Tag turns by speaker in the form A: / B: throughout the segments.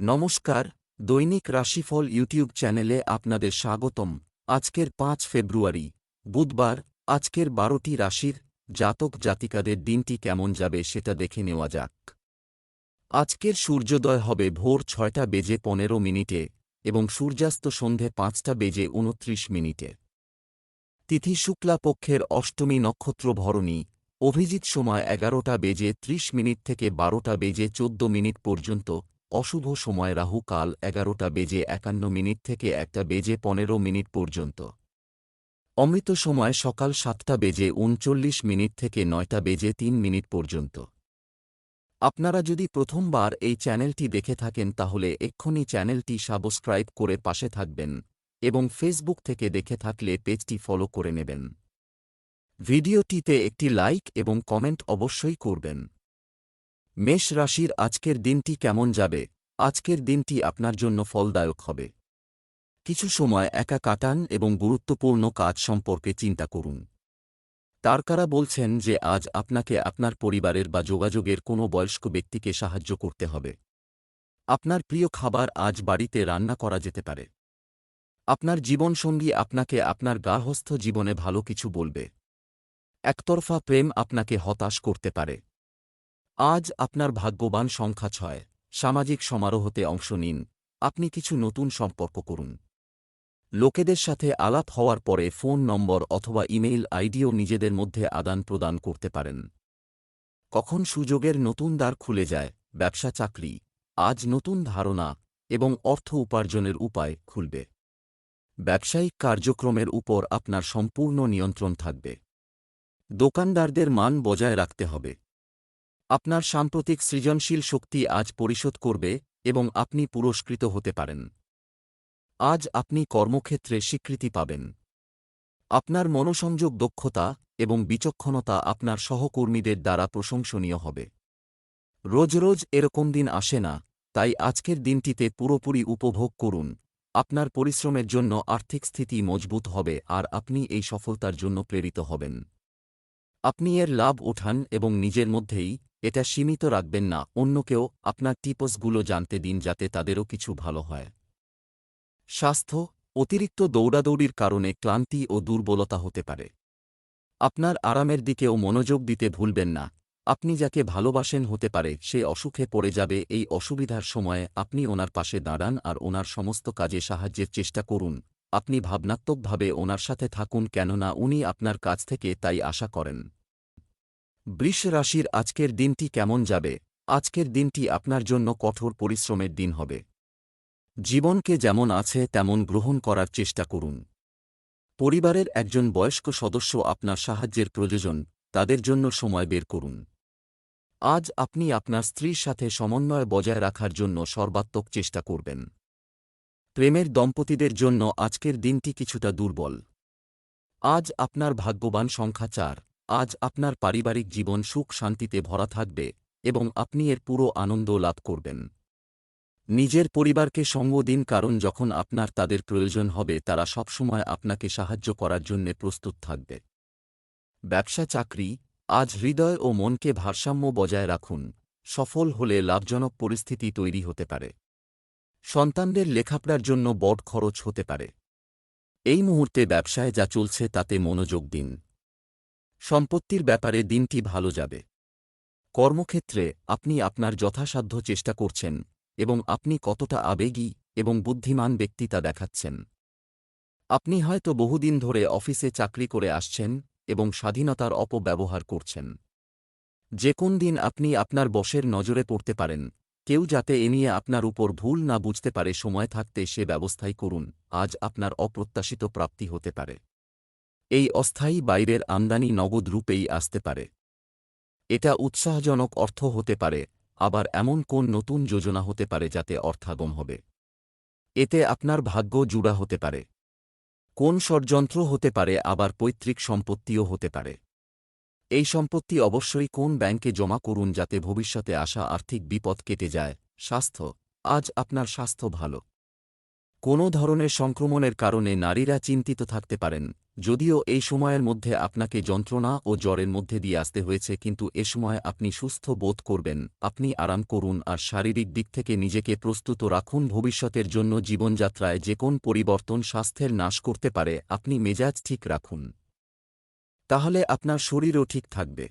A: নমস্কার, দৈনিক রাশিফল ইউটিউব চ্যানেলে আপনাদের স্বাগতম। আজকের পাঁচ ফেব্রুয়ারি, বুধবার, আজকের বারোটি রাশির জাতক জাতিকাদের দিনটি কেমন যাবে সেটা দেখে নেওয়া যাক। আজকের সূর্যোদয় হবে ভোর ছয়টা বেজে পনেরো মিনিটে এবং সূর্যাস্ত সন্ধে পাঁচটা বেজে উনত্রিশ মিনিটে। তিথি শুক্লা পক্ষের অষ্টমী নক্ষত্র ভরণী, অভিজিৎ সময় এগারোটা বেজে ত্রিশ মিনিট থেকে বারোটা বেজে চোদ্দ মিনিট পর্যন্ত অশুভ সময় রাহু কাল এগারোটা বেজে একান্ন মিনিট থেকে একটা বেজে পনেরো মিনিট পর্যন্ত। অমৃত সময় সকাল সাতটা বেজে উনচল্লিশ মিনিট থেকে নয়টা বেজে তিন মিনিট পর্যন্ত। আপনারা যদি প্রথমবার এই চ্যানেলটি দেখে থাকেন তাহলে এক্ষুনি চ্যানেলটি সাবস্ক্রাইব করে পাশে থাকবেন এবং ফেসবুক থেকে দেখে থাকলে পেজটি ফলো করে নেবেন। ভিডিওটিতে একটি লাইক এবং কমেন্ট অবশ্যই করবেন। মেষ রাশির আজকের দিনটি কেমন যাবে? আজকের দিনটি আপনার জন্য ফলদায়ক হবে। কিছু সময় একা কাটান এবং গুরুত্বপূর্ণ কাজ সম্পর্কে চিন্তা করুন। তারকারা বলছেন যে আজ আপনাকে আপনার পরিবারের বা যোগাযোগের কোনো বয়স্ক ব্যক্তিকে সাহায্য করতে হবে। আপনার প্রিয় খাবার আজ বাড়িতে রান্না করা যেতে পারে। আপনার জীবনসঙ্গী আপনাকে আপনার গার্হস্থ জীবনে ভালো কিছু বলবে। একতরফা প্রেম আপনাকে হতাশ করতে পারে। আজ আপনার ভাগ্যবান সংখ্যা ছয়। সামাজিক সমারোহতে অংশ নিন। আপনি কিছু নতুন সম্পর্ক করুন। লোকেদের সাথে আলাপ হওয়ার পরে ফোন নম্বর অথবা ইমেইল আইডিও নিজেদের মধ্যে আদান প্রদান করতে পারেন। কখন সুযোগের নতুন দ্বার খুলে যায়, ব্যবসা চাকরি, আজ নতুন ধারণা এবং অর্থ উপার্জনের উপায় খুলবে। ব্যবসায়িক কার্যক্রমের উপর আপনার সম্পূর্ণ নিয়ন্ত্রণ থাকবে। দোকানদারদের মান বজায় রাখতে হবে। আপনার সাম্প্রতিক সৃজনশীল শক্তি আজ পরিশোধ করবে এবং আপনি পুরস্কৃত হতে পারেন। আজ আপনি কর্মক্ষেত্রে স্বীকৃতি পাবেন। আপনার মনোসংযোগ দক্ষতা এবং বিচক্ষণতা আপনার সহকর্মীদের দ্বারা প্রশংসনীয় হবে। রোজ রোজ এরকম দিন আসে না, তাই আজকের দিনটিতে পুরোপুরি উপভোগ করুন। আপনার পরিশ্রমের জন্য আর্থিক স্থিতি মজবুত হবে আর আপনি এই সফলতার জন্য প্রেরিত হবেন। আপনি এর লাভ ওঠান এবং নিজের মধ্যেই এটা সীমিত রাখবেন না অন্যকেও আপনার টিপসগুলো জানতে দিন যাতে তাদেরও কিছু ভালো হয়। স্বাস্থ্য, অতিরিক্ত দৌড়াদৌড়ির কারণে ক্লান্তি ও দুর্বলতা হতে পারে। আপনার আরামের দিকেও মনোযোগ দিতে ভুলবেন না, আপনি যাকে ভালোবাসেন হতে পারে, সে অসুখে পড়ে যাবে, এই অসুবিধার সময়ে আপনি ওনার পাশে দাঁড়ান আর ওনার সমস্ত কাজে সাহায্যের চেষ্টা করুন। আপনি ভাবনাত্মকভাবে ওনার সাথে থাকুন কেননা উনি আপনার কাছ থেকে তাই আশা করেন। বৃষ রাশির আজকের দিনটি কেমন যাবে? আজকের দিনটি আপনার জন্য কঠোর পরিশ্রমের দিন হবে। জীবনকে যেমন আছে, তেমন গ্রহণ করার চেষ্টা করুন। পরিবারের একজন বয়স্ক সদস্য আপনার সাহায্যের প্রয়োজন, তাদের জন্য সময় বের করুন। আজ আপনি আপনার স্ত্রীর সাথে সমন্বয় বজায় রাখার জন্য সর্বাত্মক চেষ্টা করবেন। প্রেমের দম্পতিদের জন্য আজকের দিনটি কিছুটা দুর্বল। আজ আপনার ভাগ্যবান সংখ্যা চার। আজ আপনার পারিবারিক জীবন সুখ শান্তিতে ভরা থাকবে এবং আপনি এর পুরো আনন্দ লাভ করবেন। নিজের পরিবারকে সঙ্গ দিন কারণ যখন আপনার তাদের প্রয়োজন হবে, তারা সবসময় আপনাকে সাহায্য করার জন্য প্রস্তুত থাকবে। ব্যবসা চাকরি, আজ হৃদয় ও মনকে ভারসাম্য বজায় রাখুন। সফল হলে লাভজনক পরিস্থিতি তৈরি হতে পারে। সন্তানদের লেখাপড়ার জন্য বড় খরচ হতে পারে। এই মুহূর্তে ব্যবসায় যা চলছে তাতে মনোযোগ দিন। সম্পত্তির ব্যাপারে দিনটি ভালো যাবে। কর্মক্ষেত্রে আপনি আপনার যথাসাধ্য চেষ্টা করছেন এবং আপনি কতটা আবেগী এবং বুদ্ধিমান ব্যক্তি তা দেখাচ্ছেন। আপনি হয়তো বহুদিন ধরে অফিসে চাকরি করে আসছেন এবং স্বাধীনতার অপব্যবহার করছেন। যে কোন দিন আপনি আপনার বসের নজরে পড়তে পারেন, কেউ যাতে এ নিয়ে আপনার উপর ভুল না বুঝতে পারে সময় থাকতে সে ব্যবস্থাই করুন, আজ আপনার অপ্রত্যাশিত প্রাপ্তি হতে পারে। এই অস্থায়ী বাইরের আমদানি নগদ রূপেই আসতে পারে। এটা উৎসাহজনক অর্থ হতে পারে, আবার এমন কোন নতুন যোজনা হতে পারে যাতে অর্থাগম হবে। এতে আপনার ভাগ্য জুড়া হতে পারে। কোন ষড়যন্ত্র হতে পারে, আবার পৈতৃক সম্পত্তিও হতে পারে। এই সম্পত্তি অবশ্যই কোন ব্যাংকে জমা করুন যাতে ভবিষ্যতে আসা আর্থিক বিপদ কেটে যায়। স্বাস্থ্য, আজ আপনার স্বাস্থ্য ভালো। কোনো ধরনের সংক্রমণের কারণে নারীরা চিন্তিত থাকতে পারেন, যদিও এই সময়ের মধ্যে আপনাকে যন্ত্রণা ও জ্বরের মধ্যে দিয়ে আসতে হয়েছে, কিন্তু এ সময় আপনি সুস্থ বোধ করবেন, আপনি আরাম করুন আর শারীরিক দিক থেকে নিজেকে প্রস্তুত রাখুন। ভবিষ্যতের জন্য জীবনযাত্রায় যে কোন পরিবর্তন স্বাস্থ্যের নাশ করতে পারে, আপনি মেজাজ ঠিক রাখুন। তাহলে আপনার শরীরও ঠিক থাকবে।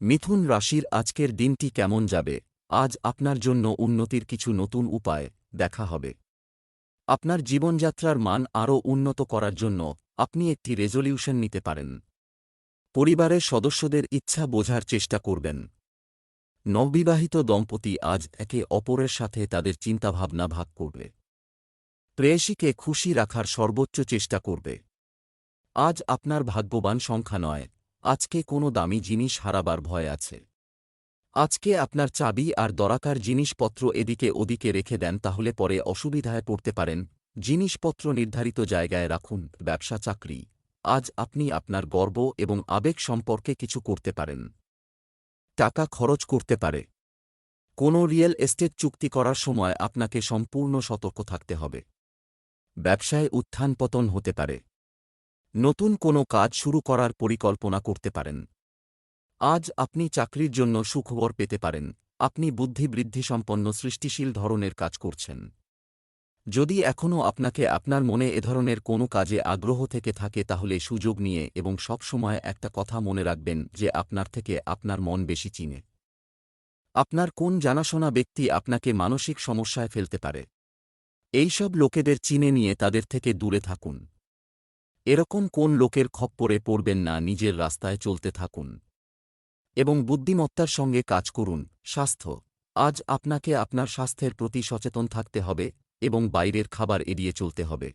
A: মিথুন রাশির আজকের দিনটি কেমন যাবে? আজ আপনার জন্য উন্নতির কিছু নতুন উপায় দেখা হবে। আপনার জীবনযাত্রার মান আরও উন্নত করার জন্য আপনি একটি রেজলিউশন নিতে পারেন। পরিবারের সদস্যদের ইচ্ছা বোঝার চেষ্টা করবেন। নববিবাহিত দম্পতি আজ একে অপরের সাথে তাদের চিন্তাভাবনা ভাগ করবে। প্রেয়সীকে খুশি রাখার সর্বোচ্চ চেষ্টা করবে। আজ আপনার ভাগ্যবান সংখ্যা নয়, আজকে কোনো দামি জিনিস হারাবার ভয় আছে। আজকে আপনার চাবি আর দরাকার জিনিসপত্র এদিকে ওদিকে রেখে দেন তাহলে পরে অসুবিধায় পড়তে পারেন। জিনিসপত্র নির্ধারিত জায়গায় রাখুন, ব্যবসা, চাকরি। আজ আপনি আপনার গর্ব এবং আবেগ সম্পর্কে কিছু করতে পারেন। টাকা খরচ করতে পারে। কোনো রিয়েল এস্টেট চুক্তি করার সময় আপনাকে সম্পূর্ণ সতর্ক থাকতে হবে। ব্যবসায় উত্থান পতন হতে পারে। নতুন কোনো কাজ শুরু করার পরিকল্পনা করতে পারেন। আজ আপনি চাকরির জন্য সুখবর পেতে পারেন। আপনি বুদ্ধিবৃদ্ধিসম্পন্ন সৃষ্টিশীল ধরনের কাজ করছেন। যদি এখনও আপনাকে আপনার মনে এ ধরনের কোনো কাজে আগ্রহ থেকে থাকে তাহলে সুযোগ নিয়ে এবং সব সময় একটা কথা মনে রাখবেন যে আপনার থেকে আপনার মন বেশি চিনে। আপনার কোন জানাশোনা ব্যক্তি আপনাকে মানসিক সমস্যায় ফেলতে পারে? এইসব লোকেদের চিনে নিয়ে তাদের থেকে দূরে থাকুন। এরকম কোন লোকের খপ্পরে পড়বেন না, নিজের রাস্তায় চলতে থাকুন। এবং বুদ্ধিমত্তার সঙ্গে কাজ করুন। স্বাস্থ্য। আজ আপনাকে আপনার স্বাস্থ্যের প্রতি সচেতন থাকতে হবে এবং বাইরের খাবার এড়িয়ে চলতে হবে।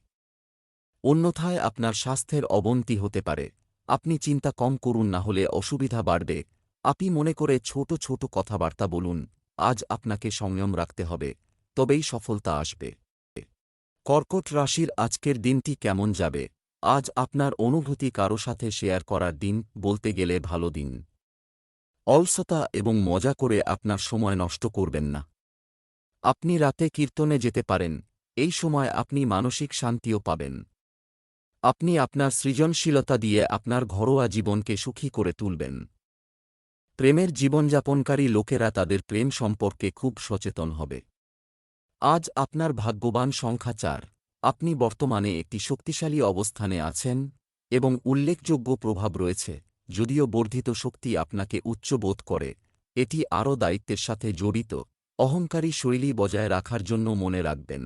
A: অন্যথায় আপনার স্বাস্থ্যের অবনতি হতে পারে। আপনি চিন্তা কম করুন না হলে অসুবিধা বাড়বে। আপনি মনে করে ছোট ছোট কথাবার্তা বলুন, আজ আপনাকে সংযম রাখতে হবে, তবেই সফলতা আসবে। কর্কট রাশির আজকের দিনটি কেমন যাবে? আজ আপনার অনুভূতি কারও সাথে শেয়ার করার দিন, বলতে গেলে ভালো দিন। অলসতা এবং মজা করে আপনার সময় নষ্ট করবেন না। আপনি রাতে কীর্তনে যেতে পারেন, এই সময় আপনি মানসিক শান্তিও পাবেন। আপনি আপনার সৃজনশীলতা দিয়ে আপনার ঘরোয়া জীবনকে সুখী করে তুলবেন। প্রেমের জীবনযাপনকারী লোকেরা তাদের প্রেম সম্পর্কে খুব সচেতন হবে। আজ আপনার ভাগ্যবান সংখ্যা চার। আপনি বর্তমানে একটি শক্তিশালী অবস্থানে আছেন এবং উল্লেখযোগ্য প্রভাব রয়েছে। যদিও বর্ধিত শক্তি আপনাকে উচ্চ বোধ করে, এটি আরও দায়িত্বের সাথে জড়িত, অহংকারী শৈলী বজায় রাখার জন্য মনে রাখবেন।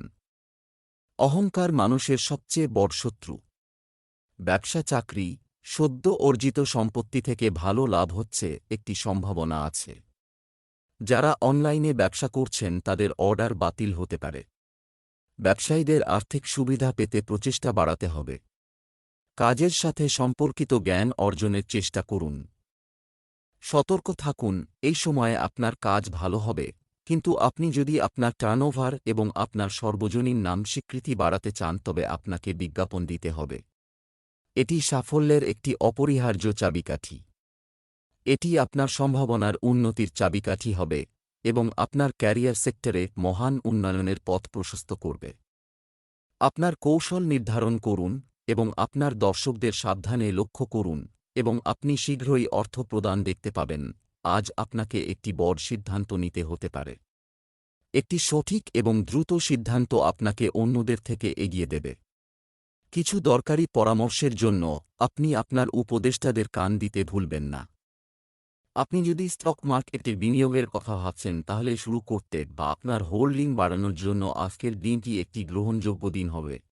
A: অহংকার মানুষের সবচেয়ে বড় শত্রু। ব্যবসা চাকরি, সদ্য অর্জিত সম্পত্তি থেকে ভালো লাভ হচ্ছে একটি সম্ভাবনা আছে। যারা অনলাইনে ব্যবসা করছেন তাদের অর্ডার বাতিল হতে পারে। ব্যবসায়ীদের আর্থিক সুবিধা পেতে প্রচেষ্টা বাড়াতে হবে। কাজের সাথে সম্পর্কিত জ্ঞান অর্জনের চেষ্টা করুন। সতর্ক থাকুন, এই সময়ে আপনার কাজ ভালো হবে, কিন্তু আপনি যদি আপনার টার্নওভার এবং আপনার সর্বজনীন নাম স্বীকৃতি বাড়াতে চান, তবে আপনাকে বিজ্ঞাপন দিতে হবে। এটি সাফল্যের একটি অপরিহার্য চাবিকাঠি। এটি আপনার সম্ভাবনার উন্নতির চাবিকাঠি হবে এবং আপনার ক্যারিয়ার সেক্টরে মহান উন্নয়নের পথ প্রশস্ত করবে। আপনার কৌশল নির্ধারণ করুন এবং আপনার দর্শকদের সাবধানে লক্ষ্য করুন এবং আপনি শীঘ্রই অর্থ প্রদান দেখতে পাবেন। আজ আপনাকে একটি বড় সিদ্ধান্ত নিতে হতে পারে। একটি সঠিক এবং দ্রুত সিদ্ধান্ত আপনাকে অন্যদের থেকে এগিয়ে দেবে। কিছু দরকারি পরামর্শের জন্য আপনি আপনার উপদেষ্টাদের কান দিতে ভুলবেন না। আপনি যদি স্টক মার্কেটে বিনিয়োগের কথা ভাবছেন, তাহলে শুরু করতে বা আপনার হোল্ডিং বাড়ানোর জন্য আজকের দিনটি একটি গ্রহণযোগ্য দিন হবে।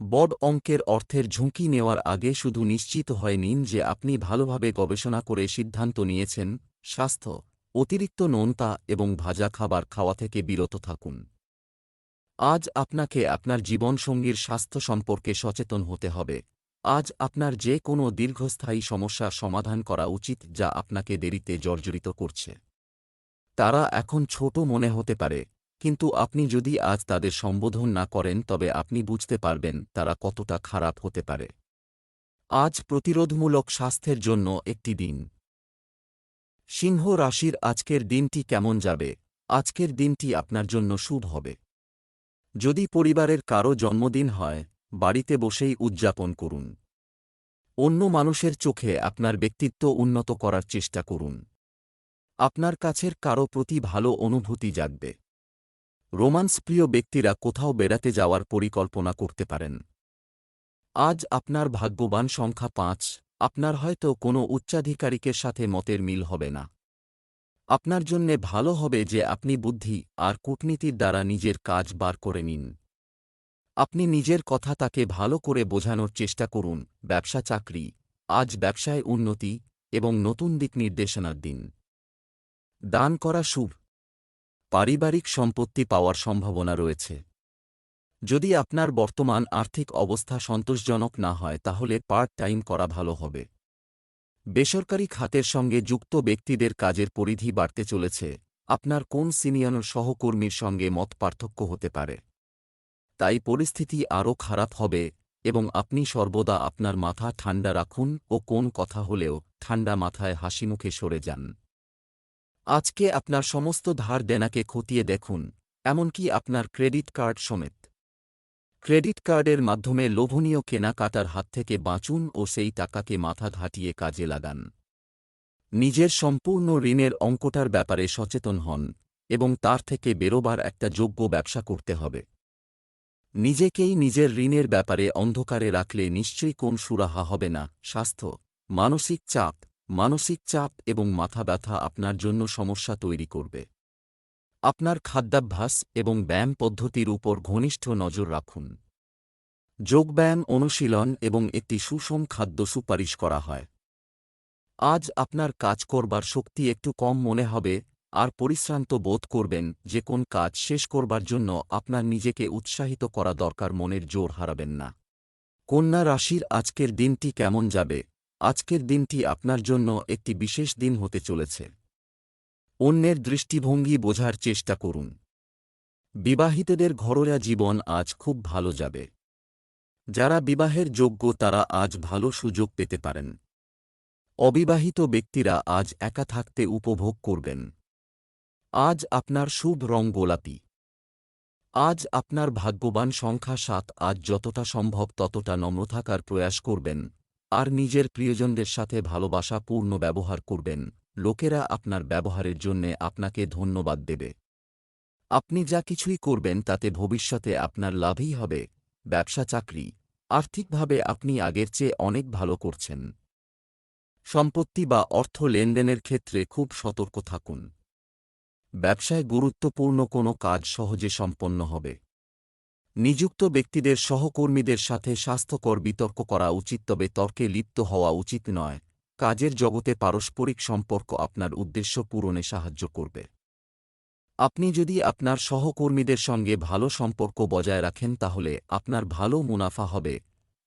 A: বড অঙ্কের অর্থের ঝুঁকি নেওয়ার আগে শুধু নিশ্চিত হয়ে নিন যে আপনি ভালোভাবে গবেষণা করে সিদ্ধান্ত নিয়েছেন, স্বাস্থ্য, অতিরিক্ত নোনতা এবং ভাজা খাবার খাওয়া থেকে বিরত থাকুন। আজ আপনাকে আপনার জীবনসঙ্গীর স্বাস্থ্য সম্পর্কে সচেতন হতে হবে। আজ আপনার যে কোনো দীর্ঘস্থায়ী সমস্যার সমাধান করা উচিত যা আপনাকে দেরিতে জর্জরিত করছে। তারা এখন ছোট মনে হতে পারে কিন্তু আপনি যদি আজ তাদের সম্বোধন না করেন, তবে আপনি বুঝতে পারবেন তারা কতটা খারাপ হতে পারে। আজ প্রতিরোধমূলক স্বাস্থ্যের জন্য একটি দিন। সিংহ রাশির আজকের দিনটি কেমন যাবে? আজকের দিনটি আপনার জন্য শুভ হবে। যদি পরিবারের কারও জন্মদিন হয়, বাড়িতে বসেই উদযাপন করুন। অন্য মানুষের চোখে আপনার ব্যক্তিত্ব উন্নত করার চেষ্টা করুন। আপনার কাছের কারও প্রতি ভালো অনুভূতি জাগবে। রোমান্স প্রিয় ব্যক্তিরা কোথাও বেড়াতে যাওয়ার পরিকল্পনা করতে পারেন। আজ আপনার ভাগ্যবান সংখ্যা পাঁচ, আপনার হয়তো কোনো উচ্চাধিকারিকের সাথে মতের মিল হবে না। আপনার জন্যে ভালো হবে যে আপনি বুদ্ধি আর কূটনীতির দ্বারা নিজের কাজ বার করে নিন। আপনি নিজের কথা তাকে ভালো করে বোঝানোর চেষ্টা করুন, ব্যবসা চাকরি, আজ ব্যবসায় উন্নতি এবং নতুন দিক নির্দেশনার দিন। দান করা শুভ। পারিবারিক সম্পত্তি পাওয়ার সম্ভাবনা রয়েছে। যদি আপনার বর্তমান আর্থিক অবস্থা সন্তোষজনক না হয়, তাহলে পার্ট টাইম করা ভালো হবে। বেসরকারি খাতের সঙ্গে যুক্ত ব্যক্তিদের কাজের পরিধি বাড়তে চলেছে। আপনার কোন সিনিয়র সহকর্মীর সঙ্গে মত পার্থক্য হতে পারে? তাই পরিস্থিতি আরও খারাপ হবে এবং আপনি সর্বদা আপনার মাথা ঠান্ডা রাখুন ও কোন কথা হলেও ঠান্ডা মাথায় হাসিমুখে সরে যান। আজকে আপনার সমস্ত ধার দেনাকে খতিয়ে দেখুন, এমনকি আপনার ক্রেডিট কার্ড সমেত। ক্রেডিট কার্ডের মাধ্যমে লোভনীয় কেনাকাটার হাত থেকে বাঁচুন ও সেই টাকাকে মাথা ঘাটিয়ে কাজে লাগান। নিজের সম্পূর্ণ ঋণের অঙ্কটার ব্যাপারে সচেতন হন, এবং তার থেকে বেরোবার একটা যোগ্য ব্যবসা করতে হবে। নিজেকেই নিজের ঋণের ব্যাপারে অন্ধকারে রাখলে নিশ্চয়ই কোন সুরাহা হবে না, স্বাস্থ্য, মানসিক চাপ মানসিক চাপ এবং মাথা ব্যথা আপনার জন্য সমস্যা তৈরি করবে। আপনার খাদ্যাভ্যাস এবং ব্যায়াম পদ্ধতির উপর ঘনিষ্ঠ নজর রাখুন। যোগব্যায়াম অনুশীলন এবং একটি সুষম খাদ্য সুপারিশ করা হয়। আজ আপনার কাজ করবার শক্তি একটু কম মনে হবে, আর পরিশ্রান্ত বোধ করবেন যে কোন কাজ শেষ করবার জন্য আপনার নিজেকে উৎসাহিত করা দরকার মনের জোর হারাবেন না। কন্যা রাশির আজকের দিনটি কেমন যাবে? আজকের দিনটি আপনার জন্য একটি বিশেষ দিন হতে চলেছে। অন্যের দৃষ্টিভঙ্গি বোঝার চেষ্টা করুন। বিবাহিতদের ঘরোয়া জীবন আজ খুব ভালো যাবে। যারা বিবাহের যোগ্য তারা আজ ভালো সুযোগ পেতে পারেন। অবিবাহিত ব্যক্তিরা আজ একা থাকতে উপভোগ করবেন। আজ আপনার শুভ রং গোলাপি আজ আপনার ভাগ্যবান সংখ্যা সাত আজ যতটা সম্ভব ততটা নম্র থাকার প্রয়াস করবেন। আর নিজের প্রিয়জনদের সাথে ভালোবাসা পূর্ণ ব্যবহার করবেন। লোকেরা আপনার ব্যবহারের জন্যে আপনাকে ধন্যবাদ দেবে। আপনি যা কিছুই করবেন তাতে ভবিষ্যতে আপনার লাভই হবে। ব্যবসা, চাকরি, আর্থিকভাবে আপনি আগের চেয়ে অনেক ভালো করছেন। সম্পত্তি বা অর্থ লেনদেনের ক্ষেত্রে খুব সতর্ক থাকুন। ব্যবসায় গুরুত্বপূর্ণ কোনো কাজ সহজে সম্পন্ন হবে। নিযুক্ত ব্যক্তিদের সহকর্মীদের সাথে স্বাস্থ্যকর বিতর্ক করা উচিত, তবে তর্কে লিপ্ত হওয়া উচিত নয়। কাজের জগতে পারস্পরিক সম্পর্ক আপনার উদ্দেশ্য পূরণে সাহায্য করবে। আপনি যদি আপনার সহকর্মীদের সঙ্গে ভালো সম্পর্ক বজায় রাখেন, তাহলে আপনার ভালো মুনাফা হবে।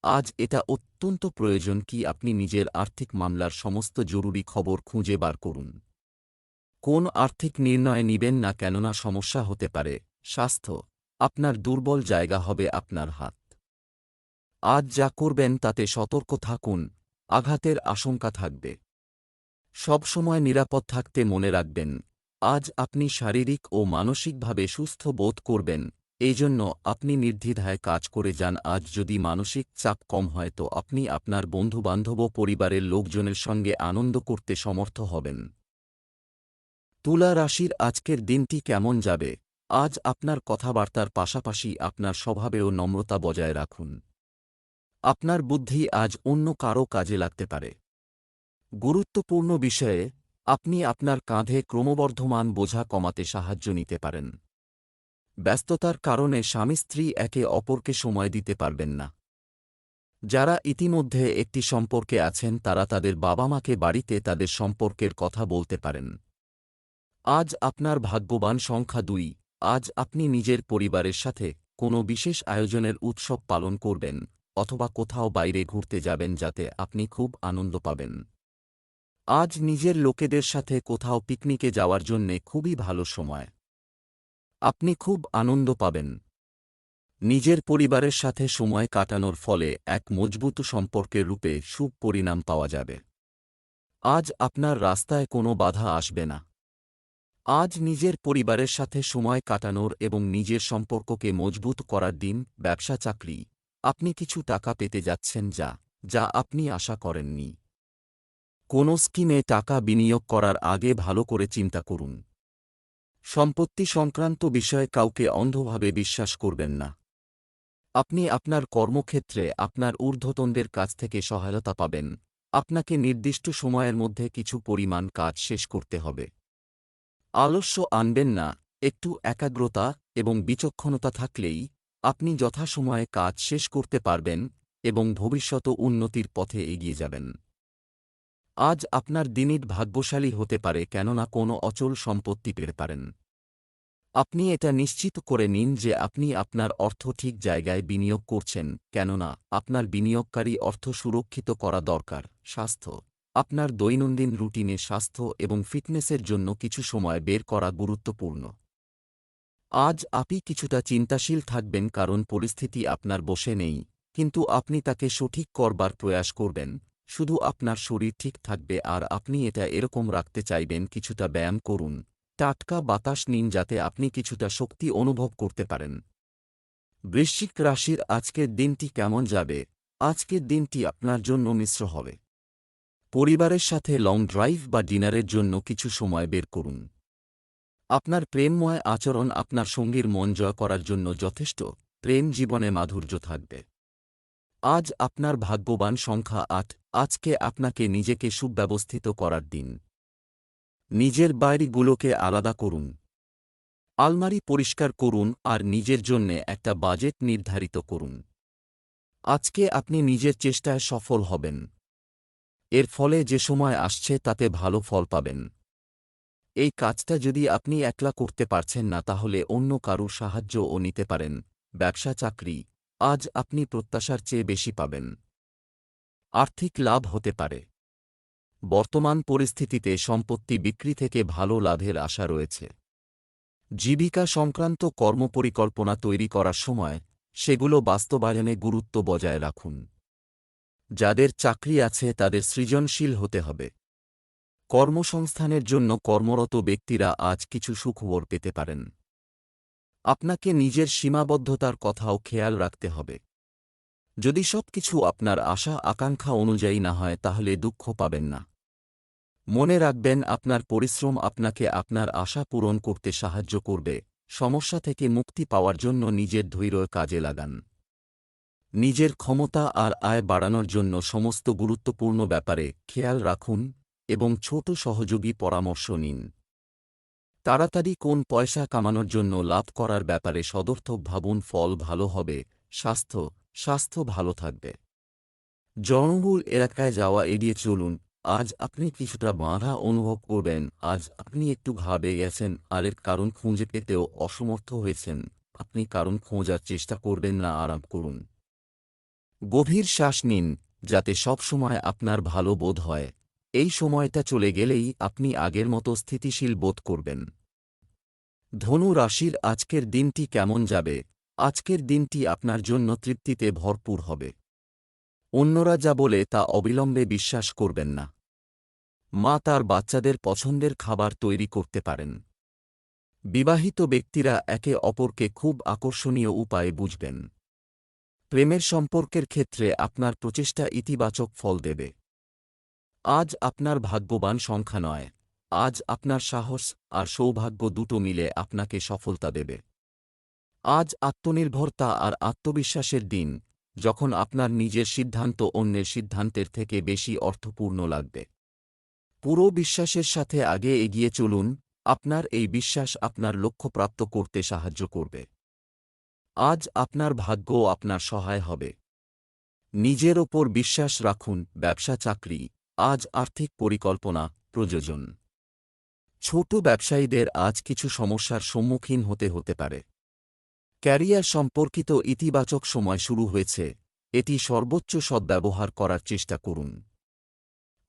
A: আজ এটা অত্যন্ত প্রয়োজন কি আপনি নিজের আর্থিক মামলার সমস্ত জরুরি খবর খুঁজে বার করুন। কোন আর্থিক নির্ণয় নিবেন না কেননা সমস্যা হতে পারে। স্বাস্থ্য আপনার দুর্বল জায়গা হবে আপনার হাত। আজ যা করবেন তাতে সতর্ক থাকুন, আঘাতের আশঙ্কা থাকবে। সবসময় নিরাপদ থাকতে মনে রাখবেন, আজ আপনি শারীরিক ও মানসিকভাবে সুস্থ বোধ করবেন এই জন্য আপনি নির্দ্বিধায় কাজ করে যান। আজ যদি মানসিক চাপ কম হয় তো আপনি আপনার বন্ধুবান্ধব পরিবারের লোকজনের সঙ্গে আনন্দ করতে সমর্থ হবেন। তুলা রাশির আজকের দিনটি কেমন যাবে? আজ আপনার কথাবার্তার পাশাপাশি আপনার স্বভাবেও নম্রতা বজায় রাখুন। আপনার বুদ্ধি আজ অন্য কারও কাজে লাগতে পারে। গুরুত্বপূর্ণ বিষয়ে আপনি আপনার কাঁধে ক্রমবর্ধমান বোঝা কমাতে সাহায্য নিতে পারেন। ব্যস্ততার কারণে স্বামী স্ত্রী একে অপরকে সময় দিতে পারবেন না। যারা ইতিমধ্যে একটি সম্পর্কে আছেন, তারা তাদের বাবা মাকে বাড়িতে তাদের সম্পর্কের কথা বলতে পারেন। আজ আপনার ভাগ্যবান সংখ্যা দুই। আজ আপনি নিজের পরিবারের সাথে কোনো বিশেষ আয়োজনের উৎসব পালন করবেন অথবা কোথাও বাইরে ঘুরতে যাবেন যাতে আপনি খুব আনন্দ পাবেন। আজ নিজের লোকেদের সাথে কোথাও পিকনিকে যাওয়ার জন্যে খুবই ভালো সময়। আপনি খুব আনন্দ পাবেন। নিজের পরিবারের সাথে সময় কাটানোর ফলে এক মজবুত সম্পর্কের রূপে সুপরিণাম পাওয়া যাবে। আজ আপনার রাস্তায় কোনো বাধা আসবে না। আজ নিজের পরিবারের সাথে সময় কাটানোর এবং নিজের সম্পর্ককে মজবুত করার দিন, ব্যবসা চাকরি। আপনি কিছু টাকা পেতে যাচ্ছেন যা যা আপনি আশা করেননি। কোনো স্কিমে টাকা বিনিয়োগ করার আগে ভালো করে চিন্তা করুন। সম্পত্তি সংক্রান্ত বিষয়ে কাউকে অন্ধভাবে বিশ্বাস করবেন না। আপনি আপনার কর্মক্ষেত্রে আপনার ঊর্ধ্বতনদের কাছ থেকে সহায়তা পাবেন। আপনাকে নির্দিষ্ট সময়ের মধ্যে কিছু পরিমাণ কাজ শেষ করতে হবে। আলস্য আনবেন না, একটু একাগ্রতা এবং বিচক্ষণতা থাকলেই আপনি যথাসময়ে কাজ শেষ করতে পারবেন এবং ভবিষ্যত উন্নতির পথে এগিয়ে যাবেন। আজ আপনার দিনিট ভাগ্যশালী হতে পারে কেননা কোনো অচল সম্পত্তি পেতে পারেন। আপনি এটা নিশ্চিত করে নিন যে আপনি আপনার অর্থ ঠিক জায়গায় বিনিয়োগ করছেন, কেননা আপনার বিনিয়োগকারী অর্থ সুরক্ষিত করা দরকার, স্বাস্থ্য। আপনার দৈনন্দিন রুটিনে স্বাস্থ্য এবং ফিটনেসের জন্য কিছু সময় বের করা গুরুত্বপূর্ণ। আজ আপনি কিছুটা চিন্তাশীল থাকবেন কারণ পরিস্থিতি আপনার বসে নেই, কিন্তু আপনি তাকে সঠিক করবার প্রয়াস করবেন। শুধু আপনার শরীর ঠিক থাকবে আর আপনি এটা এরকম রাখতে চাইবেন কিছুটা ব্যায়াম করুন। টাটকা বাতাস নিন যাতে আপনি কিছুটা শক্তি অনুভব করতে পারেন। বৃশ্চিক রাশির আজকের দিনটি কেমন যাবে? আজকের দিনটি আপনার জন্য মিশ্র হবে। পরিবারের সাথে লং ড্রাইভ বা ডিনারের জন্য কিছু সময় বের করুন। আপনার প্রেমময় আচরণ আপনার সঙ্গীর মন জয় করার জন্য যথেষ্ট, প্রেম জীবনে মাধুর্য থাকবে। আজ আপনার ভাগ্যবান সংখ্যা আট, আজকে আপনাকে নিজেকে সুব্যবস্থিত করার দিন। নিজের বাইরিগুলোকে আলাদা করুন। আলমারি পরিষ্কার করুন আর নিজের জন্যে একটা বাজেট নির্ধারিত করুন। আজকে আপনি নিজের চেষ্টায় সফল হবেন। এর ফলে যে সময় আসছে তাতে ভালো ফল পাবেন। এই কাজটা যদি আপনি একলা করতে পারছেন না, তাহলে অন্য কারুর সাহায্যও নিতে পারেন। ব্যবসা, চাকরি, আজ আপনি প্রত্যাশার চেয়ে বেশি পাবেন। আর্থিক লাভ হতে পারে। বর্তমান পরিস্থিতিতে সম্পত্তি বিক্রি থেকে ভালো লাভের আশা রয়েছে। জীবিকা সংক্রান্ত কর্মপরিকল্পনা তৈরি করার সময় সেগুলো বাস্তবায়নে গুরুত্ব বজায় রাখুন। যাদের চাকরি আছে তাদের সৃজনশীল হতে হবে। কর্মসংস্থানের জন্য কর্মরত ব্যক্তিরা আজ কিছু সুখবর পেতে পারেন। আপনাকে নিজের সীমাবদ্ধতার কথাও খেয়াল রাখতে হবে। যদি সবকিছু আপনার আশা আকাঙ্ক্ষা অনুযায়ী না হয়, তাহলে দুঃখ পাবেন না। মনে রাখবেন, আপনার পরিশ্রম আপনাকে আপনার আশা পূরণ করতে সাহায্য করবে। সমস্যা থেকে মুক্তি পাওয়ার জন্য নিজের ধৈর্য কাজে লাগান। নিজের ক্ষমতা আর আয় বাড়ানোর জন্য সমস্ত গুরুত্বপূর্ণ ব্যাপারে খেয়াল রাখুন এবং ছোট সহযোগী পরামর্শ নিন। তাড়াতাড়ি কোন পয়সা কামানোর জন্য লাভ করার ব্যাপারে সদর্থক ভাবুন, ফল ভালো হবে, স্বাস্থ্য স্বাস্থ্য ভালো থাকবে। জনবহুল এলাকায় যাওয়া এড়িয়ে চলুন, আজ আপনি কিছুটা বাঁধা অনুভব করবেন, আজ আপনি একটু ভাবে গেছেন আরের কারণ খুঁজে পেতেও অসমর্থ হয়েছেন, আপনি কারণ খোঁজার চেষ্টা করবেন না, আরাম করুন। গভীর শ্বাস নিন, যাতে সবসময় আপনার ভালো বোধ হয়। এই সময়টা চলে গেলেই আপনি আগের মতো স্থিতিশীল বোধ করবেন। ধনু রাশির আজকের দিনটি কেমন যাবে? আজকের দিনটি আপনার জন্য তৃপ্তিতে ভরপুর হবে। অন্যরা যা বলে তা অবিলম্বে বিশ্বাস করবেন না। মা তার বাচ্চাদের পছন্দের খাবার তৈরি করতে পারেন। বিবাহিত ব্যক্তিরা একে অপরকে খুব আকর্ষণীয় উপায়ে বুঝবেন। প্রেমের সম্পর্কের ক্ষেত্রে আপনার প্রচেষ্টা ইতিবাচক ফল দেবে। আজ আপনার ভাগ্যবান সংখ্যা নয়। আজ আপনার সাহস আর সৌভাগ্য দুটো মিলে আপনাকে সফলতা দেবে। আজ আত্মনির্ভরতা আর আত্মবিশ্বাসের দিন, যখন আপনার নিজের সিদ্ধান্ত অন্যের সিদ্ধান্তের থেকে বেশি অর্থপূর্ণ লাগবে। পুরো বিশ্বাসের সাথে আগে এগিয়ে চলুন, আপনার এই বিশ্বাস আপনার লক্ষ্য প্রাপ্ত করতে সাহায্য করবে। আজ আপনার ভাগ্য আপনার সহায় হবে। নিজের ওপর বিশ্বাস রাখুন, ব্যবসা চাকরি, আজ আর্থিক পরিকল্পনা, প্রযোজন। ছোট ব্যবসায়ীদের আজ কিছু সমস্যার সম্মুখীন হতে হতে পারে। ক্যারিয়ার সম্পর্কিত ইতিবাচক সময় শুরু হয়েছে, এটি সর্বোচ্চ সদ্ব্যবহার করার চেষ্টা করুন।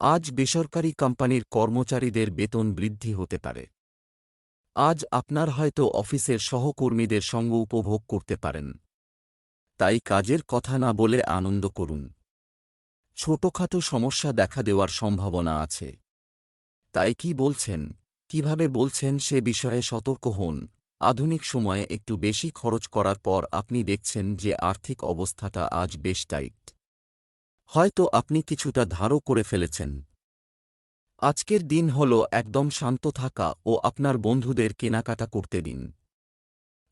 A: আজ বেসরকারি কোম্পানির কর্মচারীদের বেতন বৃদ্ধি হতে পারে। আজ আপনার হয়তো অফিসের সহকর্মীদের সঙ্গ উপভোগ করতে পারেন। তাই কাজের কথা না বলে আনন্দ করুন। ছোটখাটো সমস্যা দেখা দেওয়ার সম্ভাবনা আছে। তাই কি বলছেন? কীভাবে বলছেন সে বিষয়ে সতর্ক হন। আধুনিক সময়ে একটু বেশি খরচ করার পর আপনি দেখছেন যে আর্থিক অবস্থাটা আজ বেশ টাইট। হয়তো আপনি কিছুটা ধারও করে ফেলেছেন। আজকের দিন হল একদম শান্ত থাকা ও আপনার বন্ধুদের কেনাকাটা করতে দিন।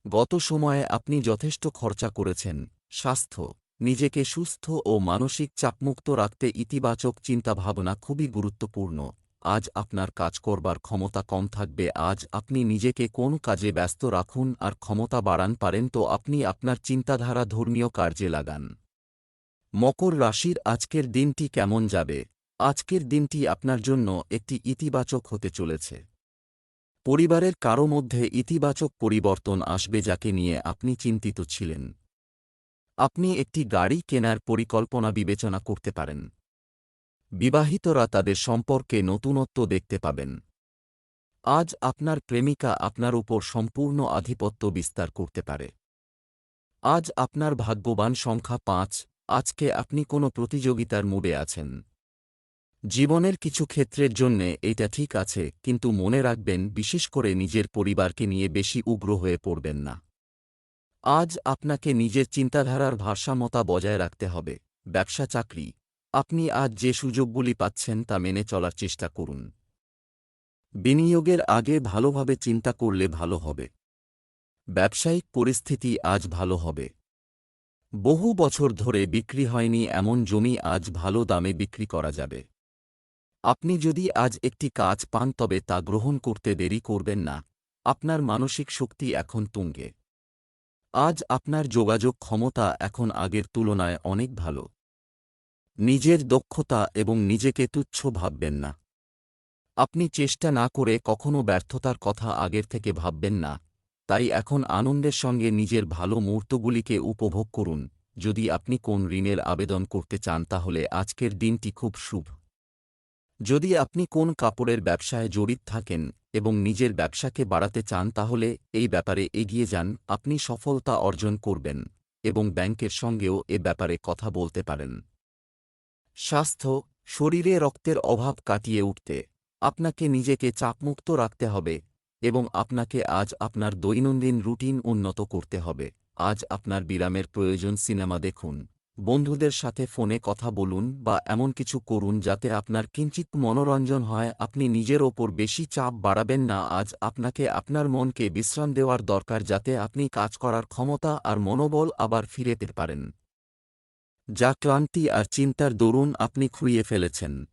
A: গত সময়ে আপনি যথেষ্ট খরচা করেছেন, স্বাস্থ্য, নিজেকে সুস্থ ও মানসিক চাপমুক্ত রাখতে ইতিবাচক চিন্তাভাবনা খুবই গুরুত্বপূর্ণ। আজ আপনার কাজ করবার ক্ষমতা কম থাকবে, আজ আপনি নিজেকে কোন কাজে ব্যস্ত রাখুন আর ক্ষমতা বাড়ান পারেন তো আপনি আপনার চিন্তাধারা ধর্মীয় কার্যে লাগান। মকর রাশির আজকের দিনটি কেমন যাবে? আজকের দিনটি আপনার জন্য একটি ইতিবাচক হতে চলেছে। পরিবারের কারও মধ্যে ইতিবাচক পরিবর্তন আসবে যাকে নিয়ে আপনি চিন্তিত ছিলেন। আপনি একটি গাড়ি কেনার পরিকল্পনা বিবেচনা করতে পারেন। বিবাহিতরা তাদের সম্পর্কে নতুনত্ব দেখতে পাবেন। আজ আপনার প্রেমিকা আপনার উপর সম্পূর্ণ আধিপত্য বিস্তার করতে পারে। আজ আপনার ভাগ্যবান সংখ্যা পাঁচ, আজকে আপনি কোনো প্রতিযোগিতার মুডে আছেন। জীবনের কিছু ক্ষেত্রের জন্যে এটা ঠিক আছে, কিন্তু মনে রাখবেন, বিশেষ করে নিজের পরিবারকে নিয়ে বেশি উগ্র হয়ে পড়বেন না। আজ আপনাকে নিজের চিন্তাধারার ভারসাম্যতা বজায় রাখতে হবে। ব্যবসা, চাকরি। আপনি আজ যে সুযোগগুলি পাচ্ছেন তা মেনে চলার চেষ্টা করুন। বিনিয়োগের আগে ভালোভাবে চিন্তা করলে ভালো হবে। ব্যবসায়িক পরিস্থিতি আজ ভালো হবে। বহু বছর ধরে বিক্রি হয়নি এমন জমি আজ ভালো দামে বিক্রি করা যাবে। আপনি যদি আজ একটি কাজ পান তবে তা গ্রহণ করতে দেরি করবেন না। আপনার মানসিক শক্তি এখন তুঙ্গে। আজ আপনার যোগাযোগ ক্ষমতা এখন আগের তুলনায় অনেক ভালো। নিজের দক্ষতা এবং নিজেকে তুচ্ছ ভাববেন না। আপনি চেষ্টা না করে কখনো ব্যর্থতার কথা আগের থেকে ভাববেন না। তাই এখন আনন্দের সঙ্গে নিজের ভালো মুহূর্তগুলিকে উপভোগ করুন। যদি আপনি কোন ঋণের আবেদন করতে চান তাহলে আজকের দিনটি খুব শুভ। যদি আপনি কোন কাপড়ের ব্যবসায় জড়িত থাকেন এবং নিজের ব্যবসাকে বাড়াতে চান, তাহলে এই ব্যাপারে এগিয়ে যান। আপনি সফলতা অর্জন করবেন এবং ব্যাংকের সঙ্গেও এ ব্যাপারে কথা বলতে পারেন। স্বাস্থ্য, শরীরে রক্তের অভাব কাটিয়ে উঠতে আপনাকে নিজেকে চাপমুক্ত রাখতে হবে এবং আপনাকে আজ আপনার দৈনন্দিন রুটিন উন্নত করতে হবে। আজ আপনার বিরামের প্রয়োজন সিনেমা দেখুন। বন্ধুদের সাথে ফোনে কথা বলুন বা এমন কিছু করুন যাতে আপনার কিঞ্চিত মনোরঞ্জন হয়, আপনি নিজের ওপর বেশি চাপ বাড়াবেন না। আজ আপনাকে আপনার মনকে বিশ্রাম দেওয়ার দরকার যাতে আপনি কাজ করার ক্ষমতা আর মনোবল আবার ফিরে পেতে পারেন। যা ক্লান্তি আর চিন্তার দরুন আপনি খুইয়ে ফেলেছেন।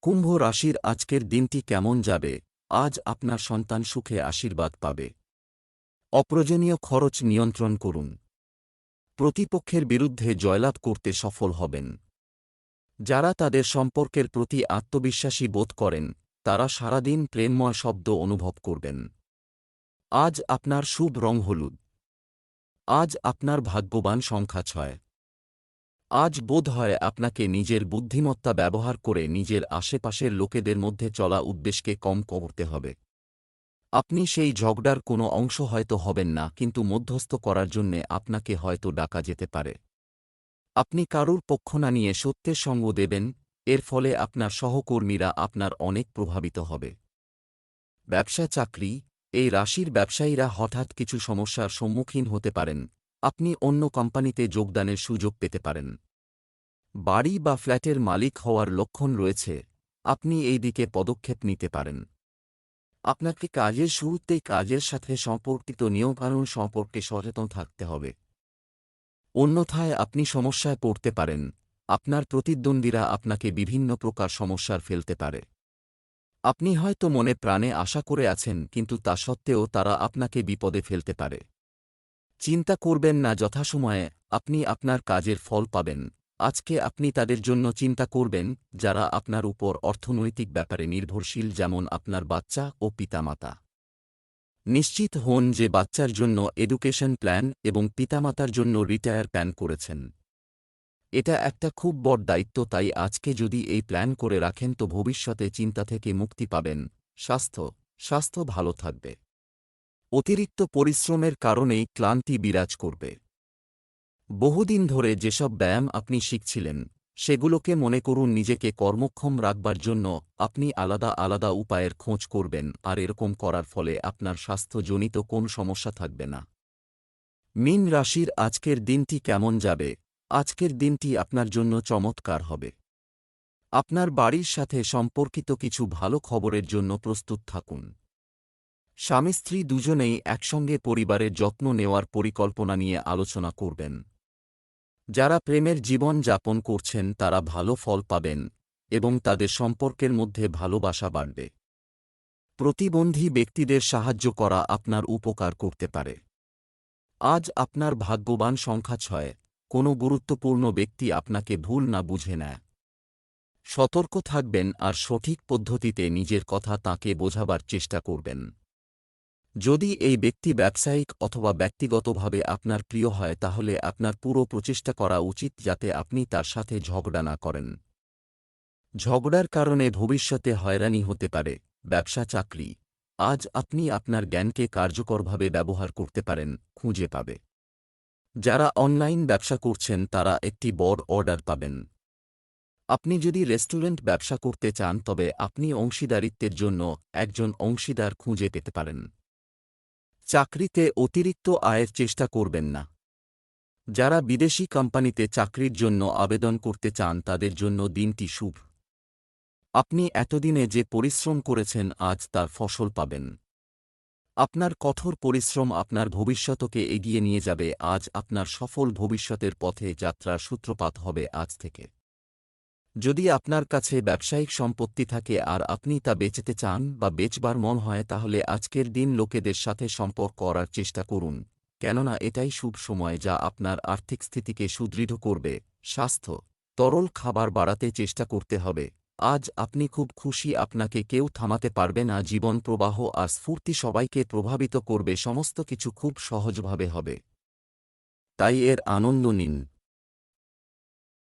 A: কুম্ভ রাশির আজকের দিনটি কেমন যাবে? আজ আপনার সন্তান সুখে আশীর্বাদ পাবে। অপ্রয়োজনীয় খরচ নিয়ন্ত্রণ করুন। প্রতিপক্ষের বিরুদ্ধে জয়লাভ করতে সফল হবেন। যারা তাদের সম্পর্কের প্রতি আত্মবিশ্বাসী বোধ করেন, তারা সারাদিন প্রেমময় শব্দ অনুভব করবেন। আজ আপনার শুভ রং হলুদ। আজ আপনার ভাগ্যবান সংখ্যা ছয়। আজ বোধ হয় আপনাকে নিজের বুদ্ধিমত্তা ব্যবহার করে নিজের আশেপাশের লোকেদের মধ্যে চলা উদ্দেশ্যকে কম করতে হবে। আপনি সেই ঝগড়ার কোনো অংশ হয়তো হবেন না, কিন্তু মধ্যস্থ করার জন্যে আপনাকে হয়তো ডাকা যেতে পারে। আপনি কারুর পক্ষ না নিয়ে সত্যের সঙ্গ দেবেন, এর ফলে আপনার সহকর্মীরা আপনার অনেক প্রভাবিত হবে। ব্যবসা চাকরি, এই রাশির ব্যবসায়ীরা হঠাৎ কিছু সমস্যার সম্মুখীন হতে পারেন, আপনি অন্য কোম্পানিতে যোগদানের সুযোগ পেতে পারেন। বাড়ি বা ফ্ল্যাটের মালিক হওয়ার লক্ষণ রয়েছে, আপনি এই দিকে পদক্ষেপ নিতে পারেন। আপনাকে কাজের শুরুতেই কাজের সাথে সম্পর্কিত নিয়মকানুন সম্পর্কে সচেতন থাকতে হবে। অন্যথায় আপনি সমস্যায় পড়তে পারেন। আপনার প্রতিদ্বন্দ্বীরা আপনাকে বিভিন্ন প্রকার সমস্যার ফেলতে পারে। আপনি হয়তো মনে প্রাণে আশা করে আছেন, কিন্তু তা সত্ত্বেও তারা আপনাকে বিপদে ফেলতে পারে। চিন্তা করবেন না, যথাসময়ে আপনি আপনার কাজের ফল পাবেন। আজকে আপনি তাদের জন্য চিন্তা করবেন, যারা আপনার উপর অর্থনৈতিক ব্যাপারে নির্ভরশীল, যেমন আপনার বাচ্চা ও পিতামাতা। নিশ্চিত হন যে বাচ্চার জন্য এডুকেশন প্ল্যান এবং পিতামাতার জন্য রিটায়ার প্ল্যান করেছেন। এটা একটা খুব বড় দায়িত্ব, তাই আজকে যদি এই প্ল্যান করে রাখেন, তো ভবিষ্যতে চিন্তা থেকে মুক্তি পাবেন। স্বাস্থ্য স্বাস্থ্য ভালো থাকবে। অতিরিক্ত পরিশ্রমের কারণেই ক্লান্তি বিরাজ করবে। বহুদিন ধরে যেসব ব্যায়াম আপনি শিখছিলেন, সেগুলোকে মনে করুন নিজেকে কর্মক্ষম রাখবার জন্য আপনি আলাদা আলাদা উপায়ের খোঁজ করবেন, আর এরকম করার ফলে আপনার স্বাস্থ্যজনিত কোন সমস্যা থাকবে না। মিন রাশির আজকের দিনটি কেমন যাবে? আজকের দিনটি আপনার জন্য চমৎকার হবে। আপনার বাড়ির সাথে সম্পর্কিত কিছু ভালো খবরের জন্য প্রস্তুত থাকুন। স্বামী স্ত্রী দুজনেই একসঙ্গে পরিবারের যত্ন নেওয়ার পরিকল্পনা নিয়ে আলোচনা করবেন। যারা প্রেমের জীবন যাপন করছেন, তারা ভালো ফল পাবেন এবং তাদের সম্পর্কের মধ্যে ভালোবাসা বাড়বে। প্রতিবন্ধী ব্যক্তিদের সাহায্য করা আপনার উপকার করতে পারে। আজ আপনার ভাগ্যবান সংখ্যা ছয়। কোনো গুরুত্বপূর্ণ ব্যক্তি আপনাকে ভুল না বুঝে নেয়। সতর্ক থাকবেন আর সঠিক পদ্ধতিতে নিজের কথা তাকে বোঝাবার চেষ্টা করবেন। যদি এই ব্যক্তি ব্যবসায়িক অথবা ব্যক্তিগতভাবে আপনার প্রিয় হয়, তাহলে আপনার পুরো প্রচেষ্টা করা উচিত যাতে আপনি তার সাথে ঝগড়া না করেন। ঝগড়ার কারণে ভবিষ্যতে হয়রানি হতে পারে। ব্যবসা, চাকরি। আজ আপনি আপনার জ্ঞানকে কার্যকরভাবে ব্যবহার করতে পারেন, খুঁজে পাবে। যারা অনলাইন ব্যবসা করছেন, তারা একটি বড় অর্ডার পাবেন। আপনি যদি রেস্টুরেন্ট ব্যবসা করতে চান, তবে আপনি অংশীদারিত্বের জন্য একজন অংশীদার খুঁজে পেতে পারেন। চাকরিতে অতিরিক্ত আয়ের চেষ্টা করবেন না। যারা বিদেশি কোম্পানিতে চাকরির জন্য আবেদন করতে চান তাদের জন্য দিনটি শুভ। আপনি এতদিনে যে পরিশ্রম করেছেন আজ তার ফসল পাবেন। আপনার কঠোর পরিশ্রম আপনার ভবিষ্যতকে এগিয়ে নিয়ে যাবে, আজ আপনার সফল ভবিষ্যতের পথে যাত্রার সূত্রপাত হবে আজ থেকে। যদি আপনার কাছে ব্যবসায়িক সম্পত্তি থাকে আর আপনি তা বেচতে চান বা বেচবার মন হয় তাহলে আজকের দিন লোকেদের সাথে সম্পর্ক করার চেষ্টা করুন, কেননা এটাই শুভ সময় যা আপনার আর্থিক স্থিতিকে সুদৃঢ় করবে। স্বাস্থ্য, তরল খাবার বাড়াতে চেষ্টা করতে হবে। আজ আপনি খুব খুশি আপনাকে কেউ থামাতে পারবে না, জীবন প্রবাহ আর স্ফূর্তি সবাইকে প্রভাবিত করবে, সমস্ত কিছু খুব সহজভাবে হবে। তাই এর আনন্দ নিন।